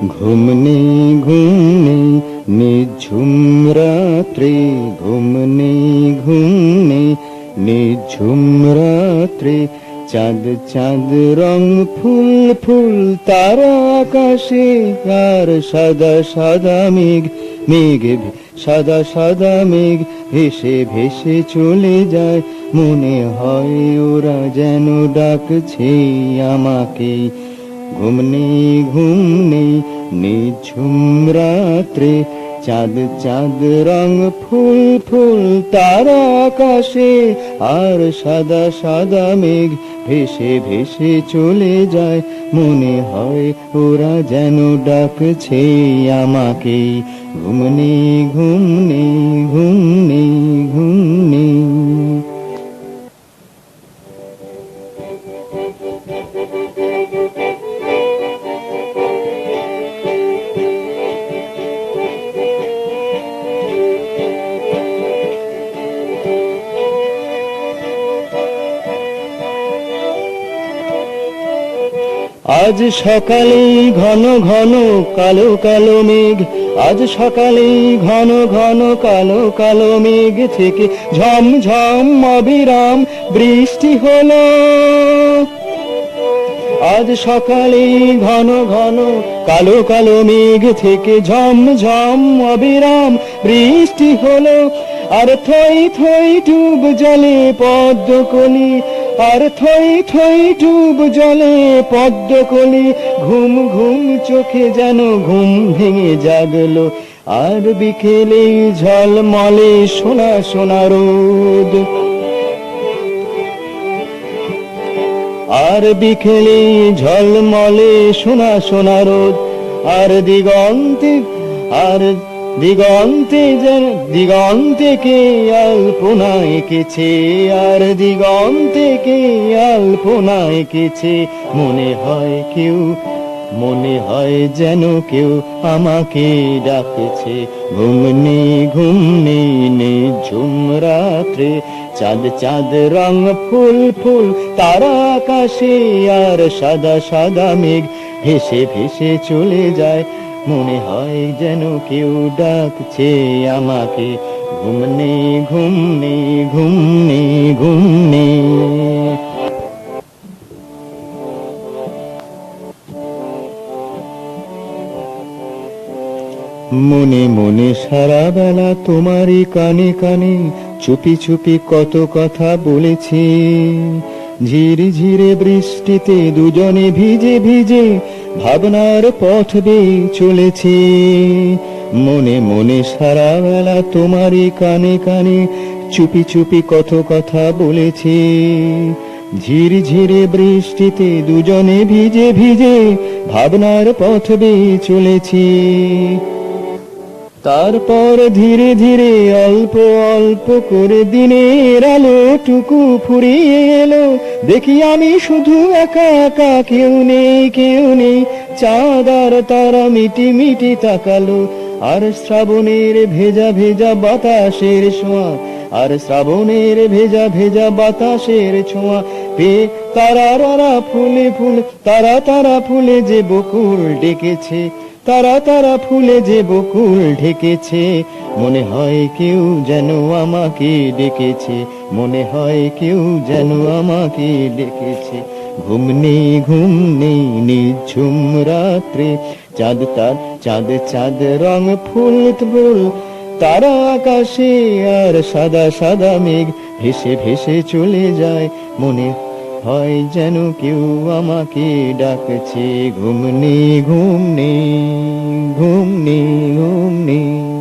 ঘুম নেই ঘুম নেই নিঝুম রাত্রে ঘুম নেই ঘুম নেই নিঝুম রাত্রে, চাঁদ চাঁদ রং, ফুল ফুল, তারা আকাশে, আর সাদা সাদা মেঘ মেঘ, সাদা সাদা মেঘ, ভেসে ভেসে চলে যায়। মনে হয় ওরা যেন ডাকছে আমাকে। ঘুম নেই ঘুম নেই নিঝুম রাত্রে চাঁদ চাঁদ রং ফুল ফুল তারা আকাশে, আর সাদা সাদা মেঘ ভেসে ভেসে চলে যায়। মনে হয় ওরা যেন ডাকছে আমাকে। ঘুম নেই ঘুম আজ সকালে ঘন ঘন কালো কালো মেঘ, আজ সকালে ঘন ঘন কালো কালো মেঘ থেকে ঝম ঝম অবিরাম বৃষ্টি হলো। আজ সকালে ঘন ঘন কালো কালো মেঘ থেকে ঝম ঝম অবিরাম বৃষ্টি হলো। আর থই থই ডুব জলে পদ্মকলি আর থই থই ডুব জলে পদ্মকলি, ঘুম ঘুম চোখে যেন ঘুম ভেঙে জাগলো। আর বিকেলে ঝলমলে সোনা সোনা রোদ। আর বিকেলে ঝলমলে সোনা সোনা রোদ। আর দিগন্তে, আর দিগন্তে যেন দিগন্তে কে আলপনা এঁকেছে আর দিগন্তে কে আলপনা এঁকেছে মনে হয় কেউ, মনে হয় যেন কেউ আমাকে ডাকেছে। ঘুম নেই ঘুম নেই নেই ঝুম রাত্রে, চাঁদ চাঁদ রং ফুল ফুল, তারা আকাশে আর সাদা সাদা মেঘ, ভেসে ভেসে চলে যায়। মনে হয় যেন কেউ ডাকছে আমাকে। ঘুম নেই ঘুম নেই ঘুম নেই ঘুম নেই মনে মনে সারা বেলা তোমারই কানে কানে চুপি চুপি কত কথা বলেছি। ঝিরে ঝিরে বৃষ্টিতে দুজনে ভিজে ভিজে ভাবনার পথ বেয়ে চলেছি। মনে মনে সারা বেলা তোমারই কানে কানে চুপি চুপি কত কথা বলেছি। ঝির ঝিরে বৃষ্টিতে দুজনে ভিজে ভিজে ভাবনার পথ বেয়ে চলেছি। তারপর ধীরে ধীরে অল্প অল্প করে দিনের আলোটুকু ফুরিয়ে এলো। দেখি আমি শুধু একা একা, কেউ নেই কেউ নেই। চাঁদার তারা মিটি মিটি তাকালো। আর শ্রাবণের ভেজা ভেজা বাতাসের ছোঁয়া, আর শ্রাবণের ভেজা ভেজা বাতাসের ছোঁয়া। পে তারা রারা ফুলে ফুল, তারা তারা ফুলে যে বকুল ডেকেছে। তারা তারা ফুলে যে বকুল ঢেকেছে, মনে হয় কেউ যেন আমাকে ডেকেছে, মনে হয় কেউ যেন আমাকে ডেকেছে। ঘুম নেই ঘুম নেই, নিঝুম রাত্রে, চাঁদ তার চাঁদ চাঁদ রং ফুল ফুল তারা আকাশে আর সাদা সাদা মেঘ ভেসে ভেসে চলে যায়, মনে হয় যেন কেউ আমাকে ডাকছে ঘুমনি ঘুমনি ঘুমনি নেই ঘুম নেই ঘুম নেই